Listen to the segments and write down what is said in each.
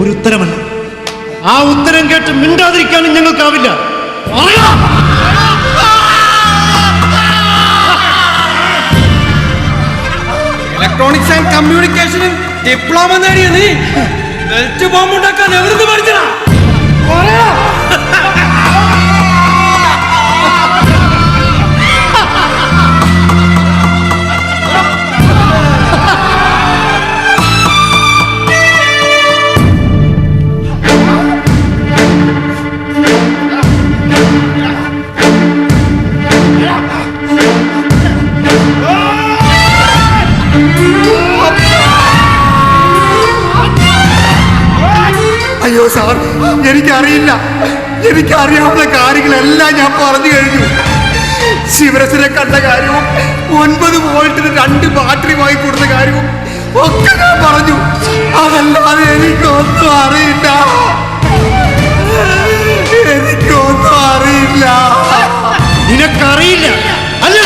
ഒരു ഉത്തരമല്ല. ആ ഉത്തരം കേട്ട് മിണ്ടാതിരിക്കാനും ഞങ്ങൾക്കാവില്ല. പറയാ. ഇലക്ട്രോണിക്സ് ആൻഡ് കമ്മ്യൂണിക്കേഷനിൽ ഡിപ്ലോമ നേടിയ നീ ബോംബ് ഉണ്ടാക്കാൻ എവിടുന്ന് പഠിച്ചടാ അയ്യോ എനിക്കറിയില്ല. എനിക്കറിയാവുന്ന കാര്യങ്ങളെല്ലാം ഞാൻ പറഞ്ഞു കഴിഞ്ഞു. ശിവരസിനെ കണ്ട കാര്യവും ഒൻപത് വോൾട്ടിന് രണ്ട് ബാറ്ററി വാങ്ങി കൊടുത്ത കാര്യവും ഒക്കെ ഞാൻ പറഞ്ഞു. അതല്ലാതെ എനിക്കൊന്നും അറിയില്ല. എനിക്കൊന്നും അറിയില്ല. നിനക്കറിയില്ല. അല്ല.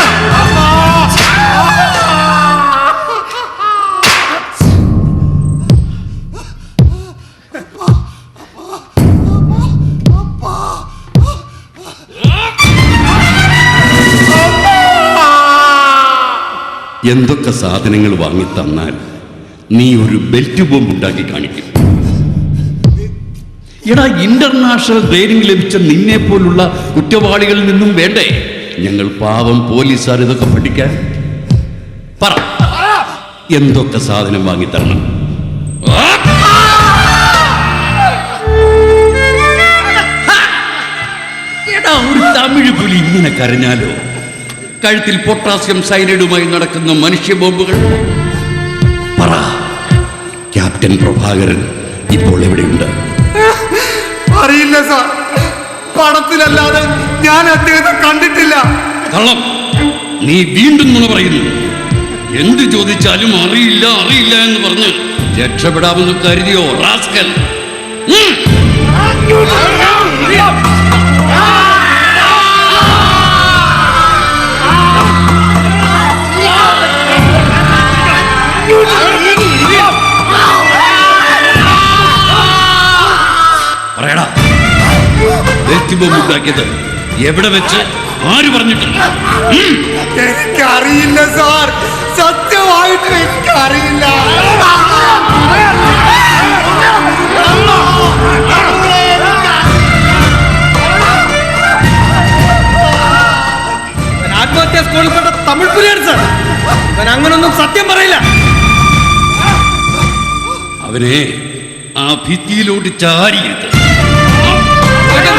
എന്തൊക്കെ സാധനങ്ങൾ വാങ്ങി തന്നാൽ നീ ഒരു ബെൽറ്റ് ബോംബ് ഉണ്ടാക്കി കാണിക്കും. എടാ ഇന്റർനാഷണൽ ട്രെയിനിങ് ലഭിച്ച നിന്നെ പോലുള്ള കുറ്റവാളികളിൽ നിന്നും വേണ്ടേ? ഞങ്ങൾ പാവം പോലീസുകാർ ഇതൊക്കെ പഠിക്കാൻ. പറ. എന്തൊക്കെ സാധനം വാങ്ങി തരണം? എടാ ഒരു തമിഴ് പുലി ഇങ്ങനെ കരഞ്ഞാലോ? കഴുത്തിൽ പൊട്ടാസ്യം സൈനൈഡുമായി നടക്കുന്ന മനുഷ്യ ബോംബുകൾ. പറ ക്യാപ്റ്റൻ പ്രഭാകരൻ ഇപ്പോൾ എവിടെയുണ്ട്? അറിയില്ല സാർ. പടത്തിലല്ലാതെ ഞാൻ അദ്ദേഹത്തെ കണ്ടിട്ടില്ല. കള്ളം. നീ വീണ്ടും നുണ പറയുന്നു. എന്ത് ചോദിച്ചാലും അറിയില്ല അറിയില്ല എന്ന് പറഞ്ഞ് രക്ഷപ്പെടാമെന്ന് കരുതിയോ റാസ്കൽ? ബോംബ് ഉണ്ടാക്കിയത് എവിടെ വെച്ച്? ആര് പറഞ്ഞിട്ടില്ല. എനിക്കറിയില്ല സാർ. സത്യമായിട്ട് എനിക്കറിയില്ല. ഇവൻ ആത്മഹത്യാ സ്കൂളിൽപ്പെട്ട തമിഴ് പുലിയാണ് സാർ. ഇവൻ അങ്ങനൊന്നും സത്യം പറയില്ല. അവനെ ആ ഭിത്തിയിലോട്ട് ചാരിയത് ഇതൊക്കെ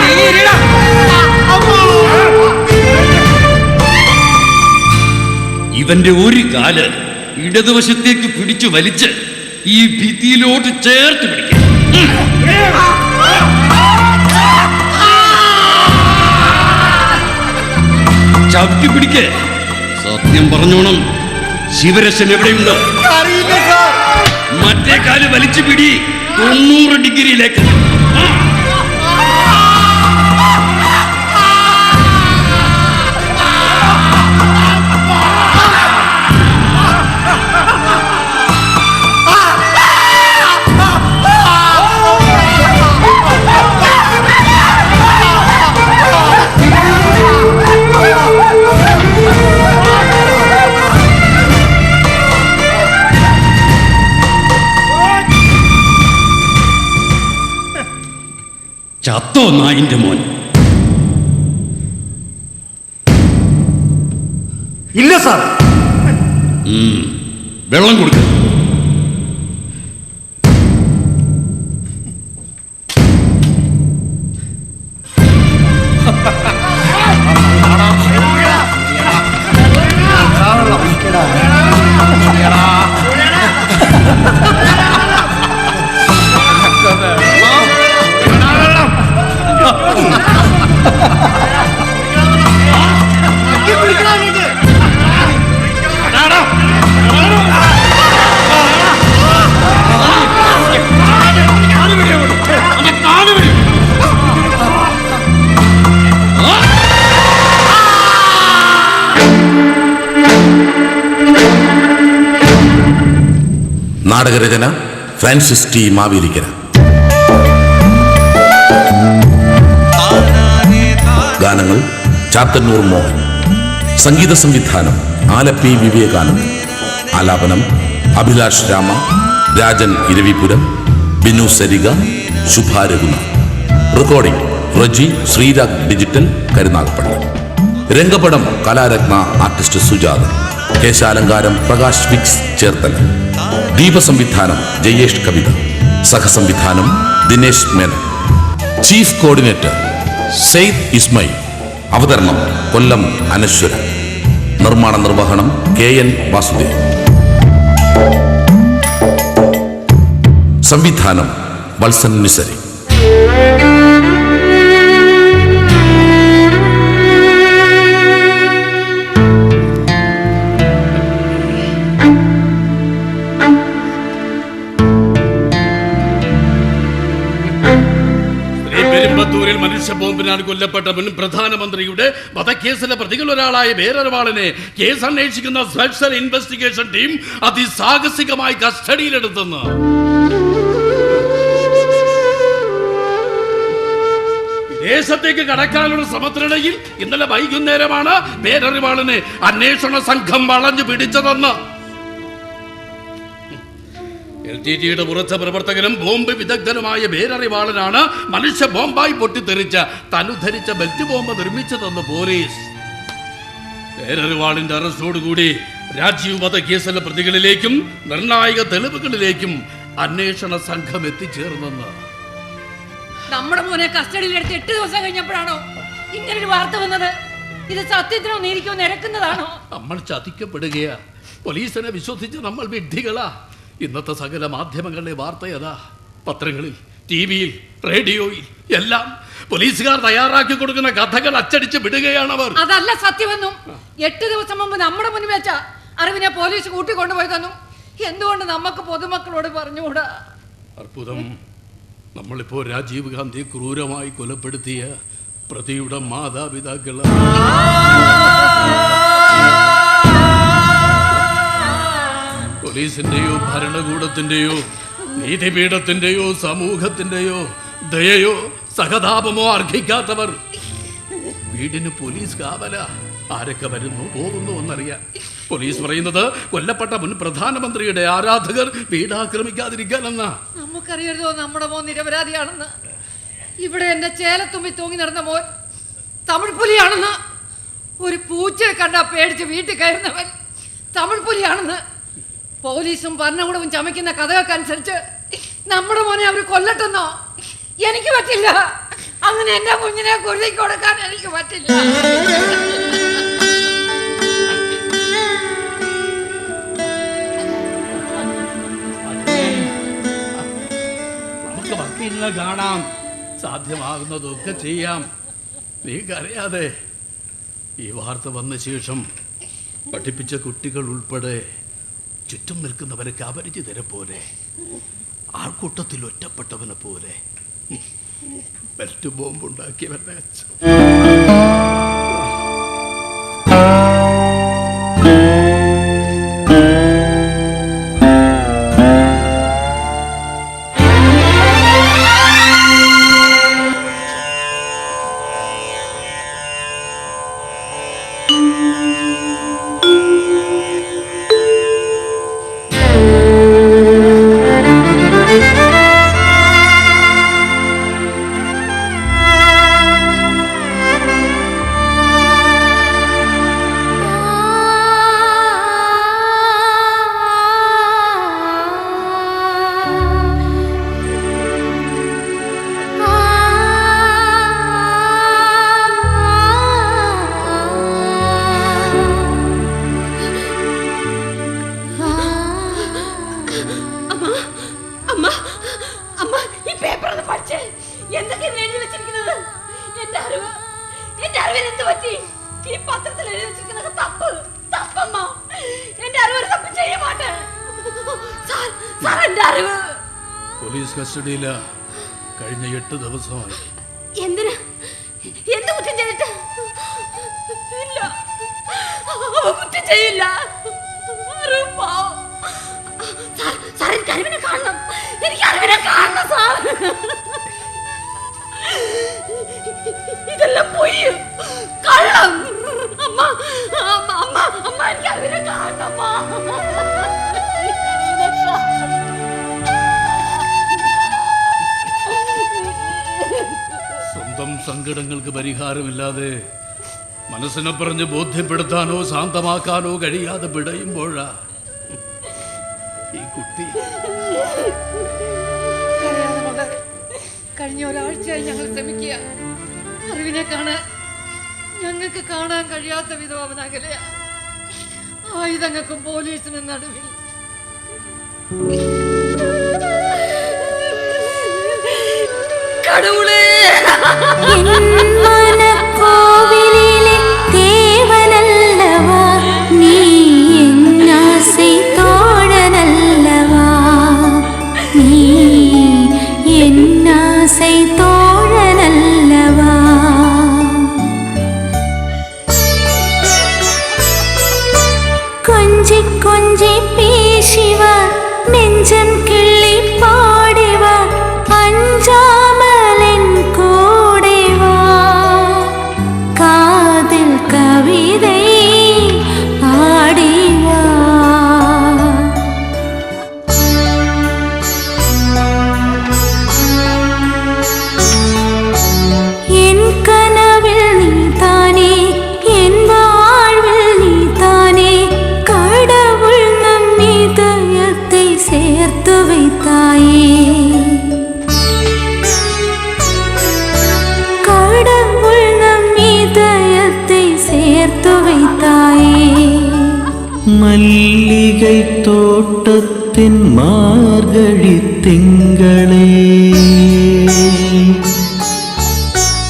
ഇവന്റെ ഒരു കാൽ ഇടതുവശത്തേക്ക് പിടിച്ചു വലിച്ച് ഈ ഭിത്തിയിലോട്ട് ചേർത്ത് പിടിക്കും ചവിട്ടി പിടിക്ക്. സത്യം പറഞ്ഞോണം ശിവരശൻ എവിടെയുണ്ട്? മറ്റേ കാൽ വലിച്ചു പിടി തൊണ്ണൂറ് ഡിഗ്രിയിലേക്ക്. ചത്തോ നായിന്റെ മോൻ? ഇല്ല സാർ. വെള്ളം കൊടുക്കുക നാടകരചന ഫ്രാൻസിസ് ടി മാവേലിക്കര. ഗാനങ്ങൾ ചാത്തന്നൂർ മോഹൻ. സംഗീത സംവിധാനം ആലപ്പി വിവേകാനന്ദ്. ആലാപനം അഭിലാഷ് രാമ രാജൻ ഇരവിപുരം ബിനു സരിക ശുഭ റെക്കോർഡിംഗ് റജി ശ്രീരാഗ് ഡിജിറ്റൽ കരുനാഗപ്പള്ളി രംഗപടം കലാരത്ന ആർട്ടിസ്റ്റ് സുജാത. കേശാലങ്കാരം പ്രകാശ് വിക്സ് ചേർത്തല. ദീപസംവിധാനം ജയേഷ് കവിത സഹസംവിധാനം ദിനേശ് മേനൻ. ചീഫ് കോർഡിനേറ്റർ സെയ്ദ് ഇസ്മയിൽ അവതരണം കൊല്ലം അനശ്വര. നിർമ്മാണ നിർവഹണം കെ എൻ വാസുദേവ്. സംവിധാനം വത്സൻ നിസരി പെരുമ്പത്തൂരിൽ മനുഷ്യ ബോംബിനാൽ കൊല്ലപ്പെട്ട മുൻ പ്രധാനമന്ത്രിയുടെ വധക്കേസിലെ പ്രതികളൊരാളായ വേറൊരാളിനെ കേസ് അന്വേഷിക്കുന്ന സ്പെഷ്യൽ ഇൻവെസ്റ്റിഗേഷൻ ടീം അതിസാഹസികമായി കസ്റ്റഡിയിലെടുത്തെന്ന്. ദേശത്തേക്ക് കടക്കാനുള്ള ശ്രമത്തിനിടയിൽ ഇന്നലെ വൈകുന്നേരമാണ് വേറൊരുവാളിനെ അന്വേഷണ സംഘം വളഞ്ഞു പിടിച്ചതെന്ന്. എൽ ടി ടിയുടെ ഉറച്ച പ്രവർത്തകനും ബോംബ് വിദഗ്ധനുമായ വേരറിവാളനാണ് മനുഷ്യ ബോംബായി പൊട്ടിത്തെറിച്ച തനുധരിച്ച ബെൽറ്റ് ബോംബ് നിർമ്മിച്ചതെന്ന് പോലീസ്. വേരറിവാളിന്റെ അറസ്റ്റോടുകൂടി രാജീവ് കേസിലെ പ്രതികളിലേക്കും നിർണായക തെളിവുകളിലേക്കും അന്വേഷണ സംഘം എത്തിച്ചേർന്നെന്ന്. നമ്മുടെ മോനെ കസ്റ്റഡിയിൽ എടുത്ത് എട്ട് ദിവസം കഴിഞ്ഞപ്പോഴാണോ ഇങ്ങനൊരു വാർത്ത വന്നത്? ഇത് സത്യത്തിനോ നീതിക്കോ നിരക്കുന്നതാണോ? നമ്മൾ ചതിക്കപ്പെടുകയാ. പോലീസിനെ വിശ്വസിച്ച് നമ്മൾ വിഡ്ഢികളാ. ഇന്നത്തെ സകല മാധ്യമങ്ങളിലെ വാർത്തയതാ പത്രങ്ങളിൽ ടി വിയിൽ റേഡിയോയിൽ എല്ലാം പോലീസുകാർ തയ്യാറാക്കി കൊടുക്കുന്ന കഥകൾ അച്ചടിച്ച് വിടുകയാണ് അവർ അതല്ല സത്യമെന്നും എട്ട് ദിവസം മുമ്പ് നമ്മുടെ മുന്നിൽ വെച്ച അറിവിനെ പോലീസ് കൂട്ടിക്കൊണ്ടുപോയി തന്നു എന്തുകൊണ്ട് നമുക്ക് പൊതുമക്കളോട് പറഞ്ഞുകൂടാ? അർബുദം നമ്മളിപ്പോ രാജീവ് ഗാന്ധി ക്രൂരമായി കൊലപ്പെടുത്തിയ പ്രതിയുടെ മാതാപിതാക്കൾ. പോലീസിന്റെയോ ഭരണകൂടത്തിന്റെയോ നീതിപീഠത്തിന്റെയോ സമൂഹത്തിന്റെയോ ദയയോ സഹതാപമോ അർഹിക്കാത്തവർ. വീടിന് പോലീസ് കാവല. ആരൊക്കെ വരുന്നു പോകുന്നു എന്നറിയാം പോലീസ് പറയുന്നത് കൊല്ലപ്പെട്ട മുൻ പ്രധാനമന്ത്രിയുടെ ആരാധകർ വീടാക്രമിക്കാതിരിക്കാനെന്നാ. നമുക്കറിയരുതോ നമ്മുടെ മോൻ നിരപരാധിയാണെന്ന്. ഇവിടെ എന്റെ ചേലത്തുമ്പി തൂങ്ങി നടന്ന മോൻ തമിഴ് പുലിയാണെന്ന്. ഒരു പൂച്ചയെ കണ്ട പേടിച്ച് വീട്ടിൽ കയറുന്നവൻ തമിഴ് പുലിയാണെന്ന്. പോലീസും ഭരണകൂടവും ചമയ്ക്കുന്ന കഥകൾക്കനുസരിച്ച് നമ്മുടെ മോനെ അവർ കൊല്ലട്ടെന്നോ? എനിക്ക് പറ്റില്ല. അങ്ങനെ എന്റെ കുഞ്ഞിനെ കുരുതി കൊടുക്കാൻ എനിക്ക് പറ്റില്ല. കാണാം. സാധ്യമാകുന്നതൊക്കെ ചെയ്യാം. നീ കരയാതെ ഈ വാർത്ത വന്ന ശേഷം പഠിപ്പിച്ച കുട്ടികൾ ഉൾപ്പെടെ ചുറ്റും നിൽക്കുന്നവരൊക്കെ അപരിചിതരെ പോലെ. ആൾക്കൂട്ടത്തിൽ ഒറ്റപ്പെട്ടവനെ പോലെ. ബെൽറ്റ് ബോംബ് ഉണ്ടാക്കിയവരുടെ അച്ഛൻ. പറ്റി ഈ പത്രത്തിൽ എഴുതി വെച്ചിരിക്കുന്നത് തപ്പ് തപ്പമ്മ. എന്റെ അറിവ് തപ്പ് ചെയ്യാൻ മാട്ടെ സാർ സാർ എന്റെ അറിവ്. പോലീസ് കസ്റ്റഡിയില കഴിഞ്ഞ എട്ട് ദിവസമായി. എന്തിന്? എന്ത് കുറ്റം ചെയ്തിട്ട്? ഇല്ല. കുറ്റം ചെയ്യില്ല. സാർ സാർ എനിക്ക് അറിവിനെ കാണണം. ഇതെല്ലാം പൊയ്യ കള്ളം. അമ്മ അമ്മ അമ്മ അമ്മ എനിക്ക് അവരെ കാണമ്മ സ്വന്തം സങ്കടങ്ങൾക്ക് പരിഹാരമില്ലാതെ മനസ്സിനെ പറഞ്ഞ് ബോധ്യപ്പെടുത്താനോ ശാന്തമാക്കാനോ കഴിയാതെ പിടയുമ്പോഴാ ഈ കുട്ടി. കഴിഞ്ഞ ഒരാഴ്ചയായി ഞങ്ങൾ ശ്രമിക്കുക. അറിവിനെ കാണാൻ ഞങ്ങൾക്ക് കാണാൻ കഴിയാത്ത വിധം അവൻ അകലെയാ. ആയുധങ്ങൾക്കും പോലീസിനും നടുവിൽ. കടവുളേ! கொஞ்சி கொஞ்சி பேசிவா തോട്ടത്തിൻ മാർഗഴി തിങ്കളേ.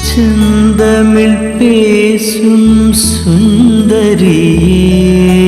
ചെന്തമിഴ് പേസും സുന്ദരിയേ.